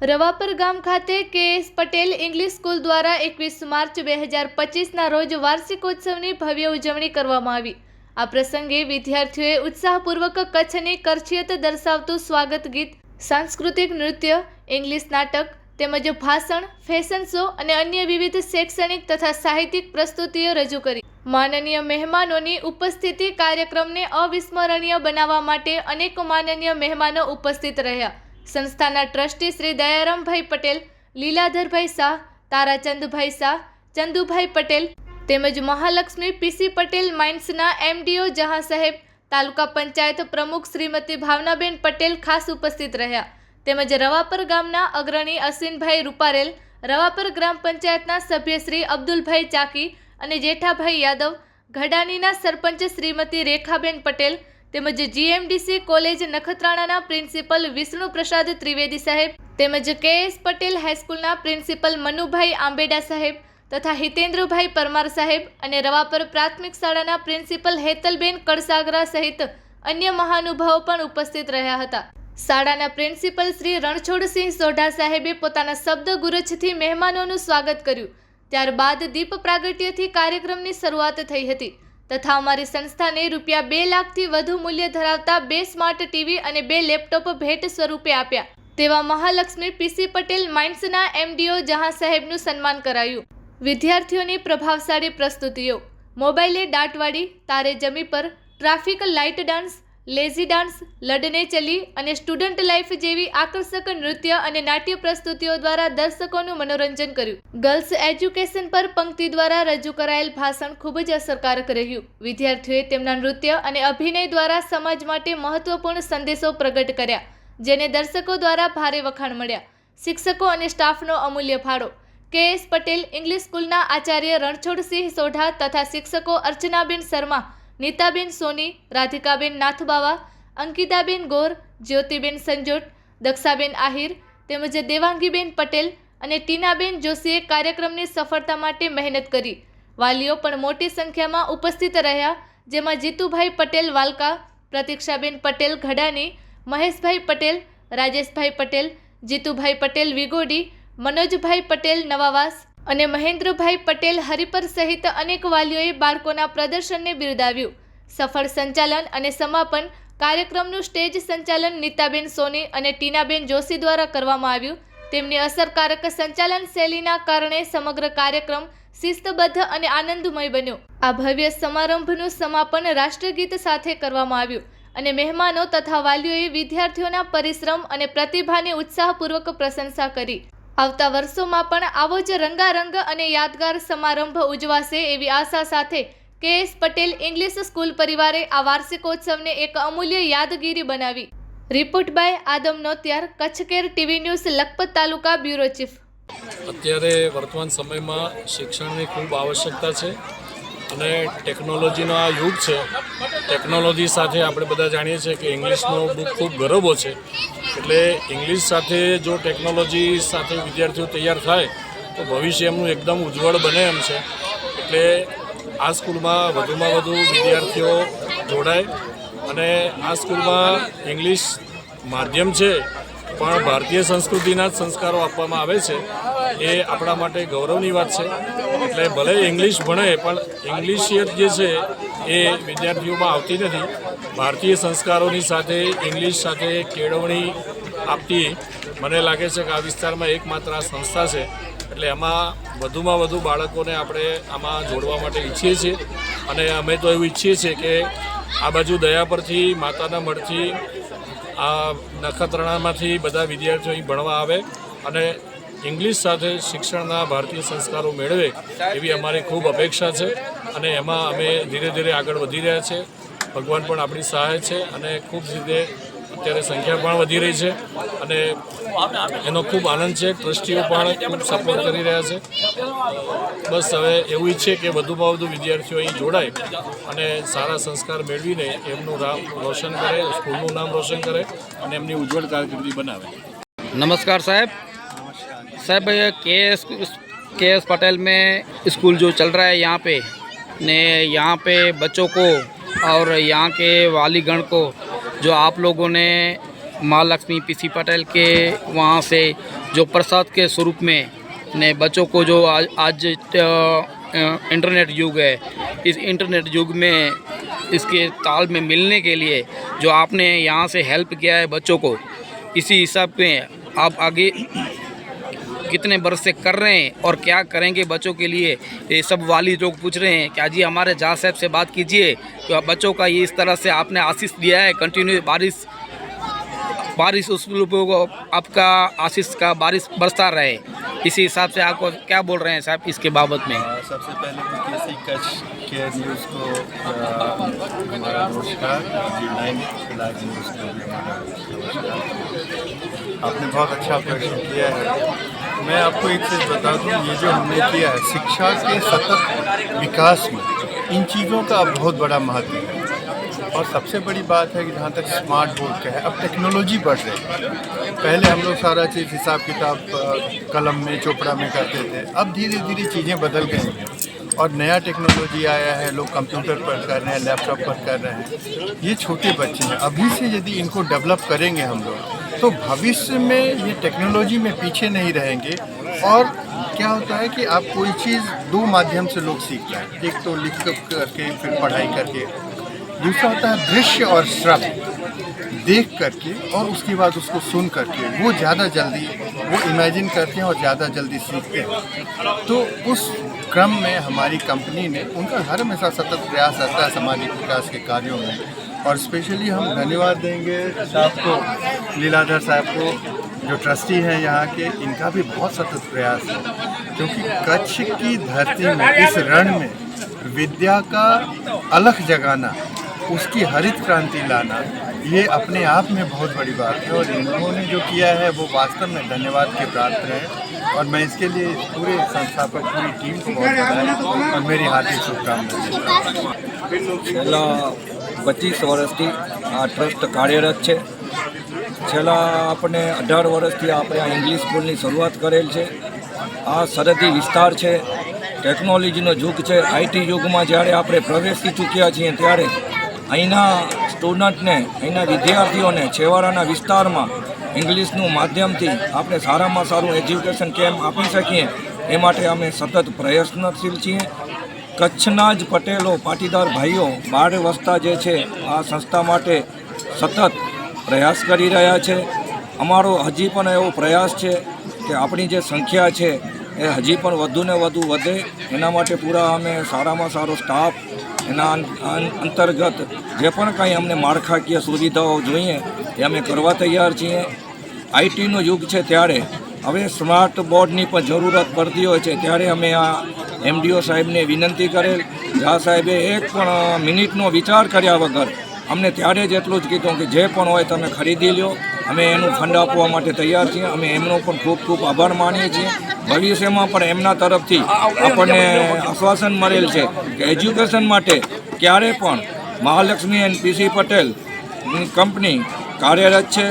રવાપર ગામ ખાતે કે એસ પટેલ ઇંગ્લિશ સ્કૂલ દ્વારા એકવીસ માર્ચ બે હજાર પચીસના રોજ વાર્ષિકોત્સવની ભવ્ય ઉજવણી કરવામાં આવી. આ પ્રસંગે વિદ્યાર્થીઓએ ઉત્સાહપૂર્વક કચ્છની કરછિયત દર્શાવતું સ્વાગત ગીત, સાંસ્કૃતિક નૃત્ય, ઇંગ્લિશ નાટક તેમજ ભાષણ, ફેશન શો અને અન્ય વિવિધ શૈક્ષણિક તથા સાહિત્યિક પ્રસ્તુતિઓ રજૂ કરી. માનનીય મહેમાનોની ઉપસ્થિતિ કાર્યક્રમને અવિસ્મરણીય બનાવવા માટે અનેક માનનીય મહેમાનો ઉપસ્થિત રહ્યા. સંસ્થાના ટ્રસ્ટી શ્રી દયારામભાઈ પટેલ, લીલાધરભાઈ શાહ, તારાચંદભાઈ શાહ, ચંદુભાઈ પટેલ તેમજ મહાલક્ષ્મી પીસી પટેલ માઇન્સના એમડીઓ જહાં સાહેબ, તાલુકા પંચાયત પ્રમુખ શ્રીમતી ભાવનાબેન પટેલ ખાસ ઉપસ્થિત રહ્યા. તેમજ રવાપર ગામના અગ્રણી અશ્વિનભાઈ રૂપારેલ, રવાપર ગ્રામ પંચાયતના સભ્ય શ્રી અબ્દુલભાઈ ચાકી અને જેઠાભાઈ યાદવ, ઘડાનીના સરપંચ શ્રીમતી રેખાબેન પટેલ તેમજ જીએમડીસી કોલેજ નખત્રાણાના પ્રિન્સિપલ વિષ્ણુ પ્રસાદ ત્રિવેદી સાહેબ, તેમજ કે એસ પટેલ હાઈસ્કૂલના પ્રિન્સિપલ મનુભાઈ આંબેડા સાહેબ તથા હિતેન્દ્રભાઈ પરમાર સાહેબ અને રવાપર પ્રાથમિક શાળાના પ્રિન્સિપલ હેતલબેન કડસાગરા સહિત અન્ય મહાનુભાવો પણ ઉપસ્થિત રહ્યા હતા. શાળાના પ્રિન્સિપલ શ્રી રણછોડસિંહ સોઢા સાહેબે પોતાના શબ્દ ગુરજથી મહેમાનોનું સ્વાગત કર્યું. ત્યારબાદ દીપ પ્રાગટ્યથી કાર્યક્રમની શરૂઆત થઈ હતી. તથા અમારી સંસ્થાને રૂપિયા બે લાખથી વધુ મૂલ્ય ધરાવતા બે સ્માર્ટ ટીવી અને બે લેપટોપ ભેટ સ્વરૂપે આપ્યા. તેવા મહાલક્ષ્મી પીસી પટેલ માઇન્સના એમડીઓ જહાં સાહેબનું સન્માન કરાયું. વિદ્યાર્થીઓની પ્રભાવશાળી પ્રસ્તુતિઓ. મોબાઈલે દાટવાડી Taare Zameen Par, traffic light dance lazy dance, લડને ચલી અને સ્ટુડન્ટ લાઈફ જેવી આકર્ષક નૃત્ય અને નાટ્ય પ્રસ્તુતિઓ દ્વારા દર્શકોનું મનોરંજન કર્યું. ગર્લ્સ એજ્યુકેશન પર પંક્તિ દ્વારા રજૂ કરાયેલ ભાષણ ખૂબ જ અસરકારક રહ્યું. વિદ્યાર્થીઓએ તેમના નૃત્ય અને અભિનય દ્વારા સમાજ માટે મહત્વપૂર્ણ સંદેશો પ્રગટ કર્યા, જેને દર્શકો દ્વારા ભારે વખાણ મળ્યા. શિક્ષકો અને સ્ટાફનો અમૂલ્ય ફાળો. કે. એસ. પટેલ, ઇંગ્લિશ સ્કૂલના આચાર્ય રણછોડસિંહ સોઢા તથા શિક્ષકો અર્ચનાબેન શર્મા નીતાબેન સોની, રાધિકાબેન નાથબાવા, અંકિતાબેન ગોર, જ્યોતિબેન સંજોટ, દક્ષાબેન આહિર તેમજ દેવાંગીબેન પટેલ અને ટીનાબેન જોશીએ કાર્યક્રમની સફળતા માટે મહેનત કરી. વાલીઓ પણ મોટી સંખ્યામાં ઉપસ્થિત રહ્યા, જેમાં જીતુભાઈ પટેલ વાલકા, પ્રતીક્ષાબેન પટેલ ઘડાની, મહેશભાઈ પટેલ, રાજેશભાઈ પટેલ, જીતુભાઈ પટેલ વિગોડી, મનોજભાઈ પટેલ નવાવાસ અને મહેન્દ્રભાઈ પટેલ હરિપર સહિત અનેક વાલીઓએ બાળકોના પ્રદર્શનને બિરદાવ્યું. સફળ સંચાલન અને સમાપન કાર્યક્રમનું સ્ટેજ સંચાલન નીતાબેન સોની અને ટીનાબેન જોશી દ્વારા કરવામાં આવ્યું. તેમની અસરકારક સંચાલન શૈલીના કારણે સમગ્ર કાર્યક્રમ શિસ્તબદ્ધ અને આનંદમય બન્યો. આ ભવ્ય સમારંભનું સમાપન રાષ્ટ્રગીત સાથે કરવામાં આવ્યું અને મહેમાનો તથા વાલીઓએ વિદ્યાર્થીઓના પરિશ્રમ અને પ્રતિભાની ઉત્સાહપૂર્વક પ્રશંસા કરી. આવતા વર્ષોમાં પણ આવો જ રંગારંગ અને યાદગાર સમારંભ ઉજવાશે એવી આશા સાથે કે એસ પટેલ ઇંગ્લિશ સ્કૂલ પરિવારે આ વાર્ષિકોત્સવને એક અમૂલ્ય યાદગીરી બનાવી. Report by Adam Notiyar, કચ્છકેર TV news, Lakhpat taluka, bureau chief. અત્યારે વર્તમાન સમયમાં શિક્ષણની ખૂબ આવશ્યકતા છે. અને ટેકનોલોજીનો આ યુગ છે. ટેકનોલોજી સાથે આપણે બધા જાણીએ છીએ કે ઇંગ્લિશનો બુક ખૂબ ગરબો છે. એટલે ઇંગ્લિશ સાથે જો ટેકનોલોજી સાથે વિદ્યાર્થીઓ તૈયાર થાય, તો ભવિષ્ય એમનું એકદમ ઉજ્જવળ બને એમ છે. એટલે આ સ્કૂલમાં વધુમાં વધુ વિદ્યાર્થીઓ જોડાય અને આ સ્કૂલમાં ઇંગ્લિશ માધ્યમ છે, પણ ભારતીય સંસ્કૃતિના જ સંસ્કારો આપવામાં આવે છે. એ આપણા માટે ગૌરવની વાત છે. એટલે ભલે ઇંગ્લિશ ભણે પણ ઇંગ્લિશિયત જે છે એ વિદ્યાર્થીઓમાં આવતી નથી. ભારતીય સંસ્કારોની સાથે ઇંગ્લિશ સાથે કેળવણી આપતી મને લાગે છે કે આ વિસ્તારમાં એકમાત્ર આ સંસ્થા છે. એટલે એમાં વધુમાં વધુ બાળકોને આપણે આમાં જોડવા માટે ઈચ્છીએ છીએ. અને અમે તો એવું ઈચ્છીએ છીએ કે આ બાજુ દયા પરથી, માતાના મળથી આ નખત્રાણામાંથી બધા વિદ્યાર્થીઓ અહીં ભણવા આવે. અને ઇંગ્લિશ સાથે શિક્ષણના ભારતીય સંસ્કારો મેળવે એવી અમારી ખૂબ અપેક્ષા છે અને એમાં અમે ધીરે ધીરે આગળ વધી રહ્યા છે. ભગવાન પણ આપણી સહાય છે અને ખૂબ રીતે અત્યારે સંખ્યા પણ વધી રહી છે અને એનો ખૂબ આનંદ છે, ટ્રસ્ટીઓ પણ ખૂબ સપોર્ટ કરી રહ્યા છે. બસ હવે એવું ઈચ્છે કે વધુમાં વધુ વિદ્યાર્થીઓ અહીં જોડાય અને સારા સંસ્કાર મેળવીને એમનું નામ રોશન કરે, સ્કૂલનું નામ રોશન કરે અને એમની ઉજ્જવળ કારકિર્દી બનાવે. નમસ્કાર સાહેબ. साहब के एस के एस पटेल में स्कूल जो चल रहा है यहाँ पे, ने यहाँ पे बच्चों को और यहाँ के वालीगण को, जो आप लोगों ने महालक्ष्मी पीसी पटेल के वहाँ से, जो प्रसाद के स्वरूप में, ने बच्चों को जो आज आज इंटरनेट युग है, इस इंटरनेट युग में, इसके ताल में मिलने के लिए, जो आपने यहाँ से हेल्प किया है बच्चों को, इसी हिसाब में आप आगे कितने बरस से कर रहे हैं और क्या करेंगे बच्चों के लिए? ये सब वाली लोग पूछ रहे हैं, क्या जी हमारे जहाँ साहब से बात कीजिए? तो बच्चों का ये इस तरह से आपने आशीष दिया है कंटिन्यू बारिश बारिश उस लोगों को आपका आशीष का बारिश बरसता रहे। इसी हिसाब से आपको क्या बोल रहे हैं साहब इसके बाबत में? सबसे पहले तो केसी कच्छ के न्यूज़ को हमारा नमस्कार। आपने बहुत अच्छा प्रश्न किया है। मैं आपको एक चीज़ बता दूँ, ये जो हमने किया है, शिक्षा के सतत विकास में इन चीज़ों का बहुत बड़ा महत्व है। और सबसे बड़ी बात है कि जहाँ तक स्मार्ट बोर्ड का है, अब टेक्नोलॉजी बढ़ रही है। पहले हम लोग सारा चीज़ हिसाब किताब कलम में, चोपड़ा में करते थे। अब धीरे धीरे चीज़ें बदल गई हैं। और नया टेक्नोलॉजी आया है, लोग कंप्यूटर पर कर रहे हैं, लैपटॉप पर कर रहे हैं। ये छोटे बच्चे हैं। अभी से यदि इनको डेवलप करेंगे हम लोग तो भविष्य में ये टेक्नोलॉजी में पीछे नहीं रहेंगे। और क्या होता है कि आप कोई चीज़ दो माध्यम से लोग सीख रहे हैं। एक तो लिख करके, फिर पढ़ाई करके। दूसरा होता है दृश्य और श्रव्य। देख करके और उसके बाद उसको सुन करके। वो ज़्यादा जल्दी वो इमेजिन करते हैं और ज़्यादा जल्दी सीखते हैं। तो उस क्रम में हमारी कंपनी ने उनका हर हमेशा सतत प्रयास रहता है सामाजिक विकास के कार्यों में। और स्पेशली हम धन्यवाद देंगे साहब को, लीलाधर साहब को, जो ट्रस्टी हैं यहाँ के, इनका भी बहुत सतत प्रयास है। क्योंकि कच्छ की धरती में, इस रण में विद्या का अलख जगाना उसकी हरित क्रांति लाना ये अपने आप में बहुत बड़ी बात है और इन्होंने जो किया है वो वास्तव में धन्यवाद के पात्र है और मैं इसके लिए इस पूरे संस्थापक पूरी टीम को बहुत बधाई और मेरी हार्दिक शुभकामनाएं देता हूं। છેલ્લા પચીસ વર્ષથી આ ટ્રસ્ટ કાર્યરત છે છેલ્લા આપણે અઢાર વર્ષથી આપણે આ ઇંગ્લિશ સ્કૂલની શરૂઆત કરેલ છે આ સરહદી વિસ્તાર છે ટેકનોલોજીનો યુગ છે આઈટી યુગમાં જ્યારે આપણે પ્રવેશી ચૂક્યા છીએ ત્યારે અહીંના સ્ટુડન્ટને અહીંના વિદ્યાર્થીઓને છેવાડાના વિસ્તારમાં ઇંગ્લિશનું માધ્યમથી આપણે સારામાં સારું એજ્યુકેશન કેમ આપી શકીએ, એ માટે અમે સતત પ્રયત્નશીલ છીએ. કચ્છના જ પટેલો, પાટીદાર ભાઈઓ, બાળ વસતા જે છે, આ સંસ્થા માટે સતત પ્રયાસ કરી રહ્યા છે. અમારો હજી પણ એવો પ્રયાસ છે કે આપણી જે સંખ્યા છે, એ હજી પણ વધુ ને વધુ વધે. એના માટે પૂરા અમે સારામાં સારો સ્ટાફ એના અંતર્ગત જે પણ કાંઈ અમને માળખાકીય સુવિધાઓ જોઈએ એ અમે કરવા તૈયાર છીએ. આઈટીનો યુગ છે ત્યારે. હવે સ્માર્ટ બોર્ડની પણ જરૂરત પડતી હોય છે ત્યારે અમે આ એમડીઓ સાહેબને વિનંતી કરેલ. ઝા સાહેબે એક પણ મિનિટનો વિચાર કર્યા વગર અમને ત્યારે જ એટલું જ કીધું કે જે પણ હોય તમે ખરીદી લ્યો. અમે એનું ફંડ આપવા માટે તૈયાર છીએ. અમે એમનો પણ ખૂબ ખૂબ આભાર માનીએ છીએ. ભવિષ્યમાં પણ એમના તરફથી આપણને આશ્વાસન મળેલ છે કે એજ્યુકેશન માટે ક્યારે પણ Mahalakshmi and PC Patel company કાર્યરત છે.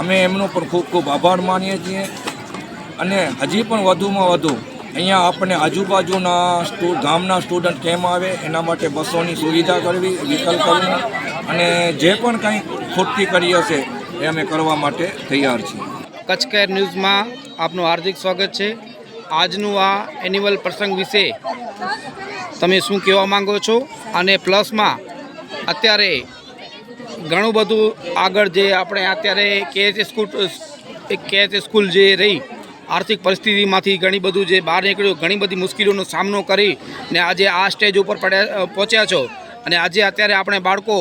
અમે એમનો પણ ખૂબ ખૂબ આભાર માનીએ છીએ. અને હજી પણ વધુમાં વધુ અહીંયા આપણે આજુબાજુના ગામના સ્ટુડન્ટ કેમ આવે, એના માટે બસોની સુવિધા કરવી, વિકલ્પ કરવી, અને જે પણ કંઈ ખૂટતી કરી હશે, એ અમે કરવા માટે તૈયાર છીએ. કચ્છ કેર ન્યૂઝમાં આપનું હાર્દિક સ્વાગત છે. આજનું આ એન્યુઅલ પ્રસંગ વિશે તમે શું કહેવા માંગો છો? અને પ્લસમાં અત્યારે ઘણું બધું આગળ જે આપણે અત્યારે કે સ્કૂલ કે સ્કૂલ જે રહી આર્થિક પરિસ્થિતિમાંથી ઘણી બધું જે બહાર નીકળ્યું, ઘણી બધી મુશ્કેલીઓનો સામનો કરી ને આજે આ સ્ટેજ ઉપર પડ્યા પહોંચ્યા છો. અને આજે અત્યારે આપણે બાળકો,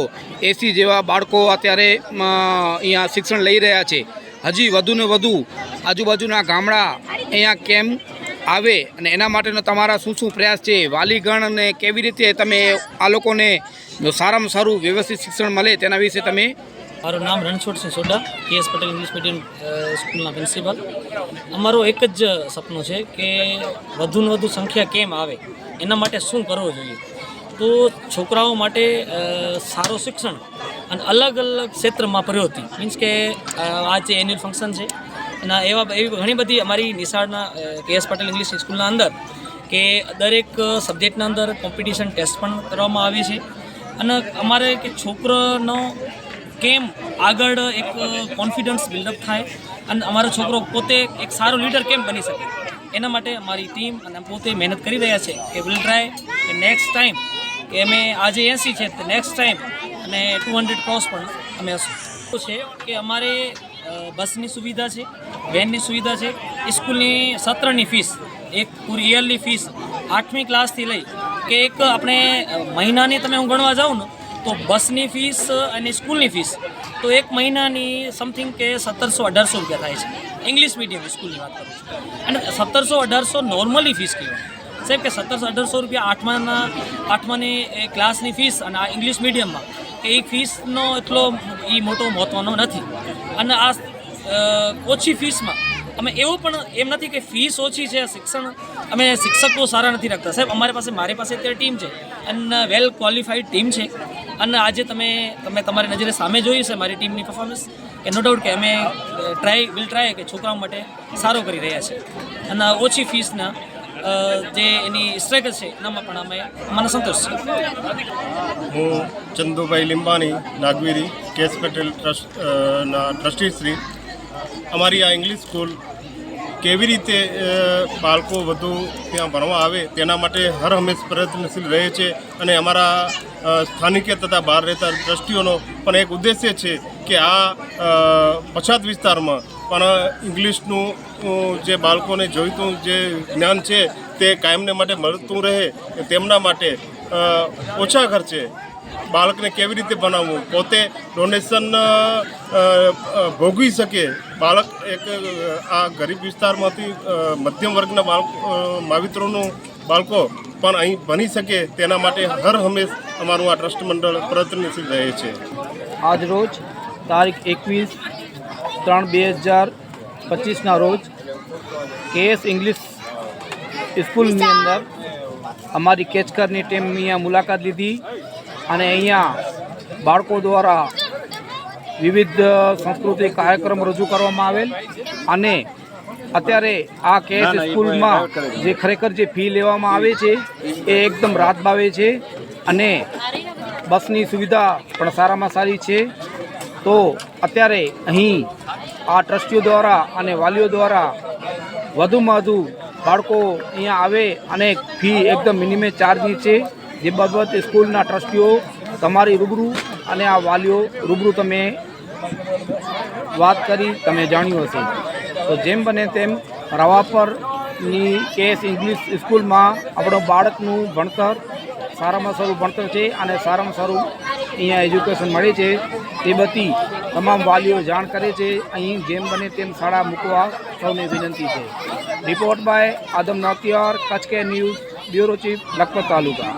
એસી જેવા બાળકો અત્યારે અહીંયા શિક્ષણ લઈ રહ્યા છે. હજી વધુને વધુ આજુબાજુના ગામડા અહીંયા કેમ આવે અને એના માટેનો તમારા શું શું પ્રયાસ છે? વાલીગણ અને કેવી રીતે તમે આ લોકોને સારામાં સારું વ્યવસ્થિત શિક્ષણ મળે તેના વિશે તમે મારું નામ Ranchhodsinh Soda KS Patel English medium સ્કૂલના પ્રિન્સિપાલ. અમારો એક જ સપનું છે કે વધુને વધુ સંખ્યા કેમ આવે, એના માટે શું કરવું જોઈએ? તો છોકરાઓ માટે સારું શિક્ષણ અને અલગ અલગ ક્ષેત્રમાં પ્રવૃત્તિ મીન્સ કે આજે જે એન્યુઅલ ફંક્શન છે, અને એવા એવી ઘણી બધી અમારી નિશાળના કેએસ પટેલ ઇંગ્લિશ સ્કૂલના અંદર કે દરેક સબ્જેક્ટના અંદર કોમ્પિટિશન ટેસ્ટ પણ કરવામાં આવે છે. અને અમારે કે છોકરાનો કેમ આગળ એક કોન્ફિડન્સ બિલ્ડઅપ થાય? અને અમારો છોકરો પોતે એક સારો લીડર કેમ બની શકે? એના માટે અમારી ટીમ અને પોતે મહેનત કરી રહ્યા છે કે વિલ ટ્રાય કે નેક્સ્ટ ટાઈમ કે અમે આજે એંસી છે નેક્સ્ટ ટાઈમ અને ટુ હંડ્રેડ ક્રોસ પણ અમે હશું. છે કે અમારે બસની સુવિધા છે વેનની સુવિધા છે, સ્કૂલની સત્રની ફીસ એક પૂરી યરની ફીસ આઠમી ક્લાસથી લઈ કે એક આપણે મહિનાની તમે હું ગણવા જાઉં ને તો બસની ફીસ અને સ્કૂલની ફીસ, તો એક મહિનાની સમથિંગ કે સત્તરસો અઢારસો રૂપિયા થાય છે. ઇંગ્લિશ મીડિયમ સ્કૂલની વાત કરું અને સત્તરસો અઢારસો નોર્મલી ફીસ કહેવાય. સાહેબ કે સત્તરસો અઢારસો રૂપિયા આઠમાના, આઠમાની ક્લાસની ફીસ અને આ ઇંગ્લિશ મીડિયમમાં કે એ ફીસનો એટલો એ મોટો મહત્ત્વનો નથી. અને આ ઓછી ફીસમાં અમે એવું પણ એમ નથી કે ફીસ ઓછી છે, શિક્ષણ, અમે શિક્ષકો સારા નથી રાખતા. સાહેબ, અમારી પાસે, મારી પાસે અત્યારે ટીમ છે. અને વેલ ક્વોલિફાઈડ ટીમ છે. અને આજે તમે તમે તમારી નજરે સામે જોયું છે મારી ટીમની પરફોર્મન્સ કે નો ડાઉટ કે અમે ટ્રાય વિલ ટ્રાય કે છોકરાઓ માટે સારો કરી રહ્યા છે. અને ઓછી ફીસના જે એની સ્ટ્રગલ છે, એનામાં પણ અમે મને સંતોષ છે. હું ચંદુભાઈ લીંબાણી, નાગવીરી કેસ પટેલ ટ્રસ્ટ ના ટ્રસ્ટી શ્રી. અમારી આ ઇંગ્લિશ સ્કૂલ કેવી રીતે બાળકો વધુ ત્યાં ભણવા આવે તેના માટે હર હંમેશ પ્રયત્નશીલ રહે છે અને અમારા સ્થાનિકે તથા બહાર રહેતા દ્રષ્ટિઓનો પણ એક ઉદ્દેશ્ય છે કે આ પછાત વિસ્તારમાં પણ ઇંગ્લિશનું જે બાળકોને જોઈતું જે જ્ઞાન છે તે કાયમને માટે મળતું રહે તેમના માટે ઓછા ખર્ચે બાળકને કેવી રીતે બનાવવું? પોતે ડોનેશન ભોગવી શકે. બાળક એક આ ગરીબ વિસ્તારમાંથી મધ્યમ વર્ગના બાળક માવિત્રોનું બાળકો પણ અહીં ભણી શકે, તેના માટે હર હંમેશ અમારું આ ટ્રસ્ટ મંડળ પ્રયત્નશીલ રહે છે. આજ રોજ તારીખ એકવીસ ત્રણ બે હજાર પચીસના રોજ કેએસ ઇંગ્લિશ સ્કૂલની અંદર અમારી કેચકરની ટીમની આ મુલાકાત લીધી. અને અહીંયા બાળકો દ્વારા વિવિધ સાંસ્કૃતિક કાર્યક્રમ રજૂ કરવામાં આવેલ. અને અત્યારે આ કેસ સ્કૂલમાં જે ખરેખર જે ફી લેવામાં આવે છે એ એકદમ રાત ભાવે છે. અને બસની સુવિધા પણ સારામાં સારી છે. તો અત્યારે અહીં આ ટ્રસ્ટીઓ દ્વારા અને વાલીઓ દ્વારા વધુમાં વધુ બાળકો અહીંયા આવે અને ફી એકદમ મિનિમમ ચાર્જની છે. જે બાબત સ્કૂલના ટ્રસ્ટીઓ તમારી રૂબરૂ અને આ વાલીઓ રૂબરૂ તમે વાત કરી, તમે જાણ્યું હશે. તો જેમ બને તેમ રવાપરની કેસ ઇંગ્લિશ સ્કૂલમાં આપણો બાળકનું ભણતર સારામાં સારું ભણતર છે અને સારામાં સારું અહીંયા એજ્યુકેશન મળે છે. તે બધી તમામ વાલીઓ જાણ કરે છે. અહીં જેમ બને તેમ શાળા મૂકવા સૌને વિનંતી છે. રિપોર્ટ બાય આદમ નાતિયાર કચ્છ કે news, bureau chief, Lakhpat taluka.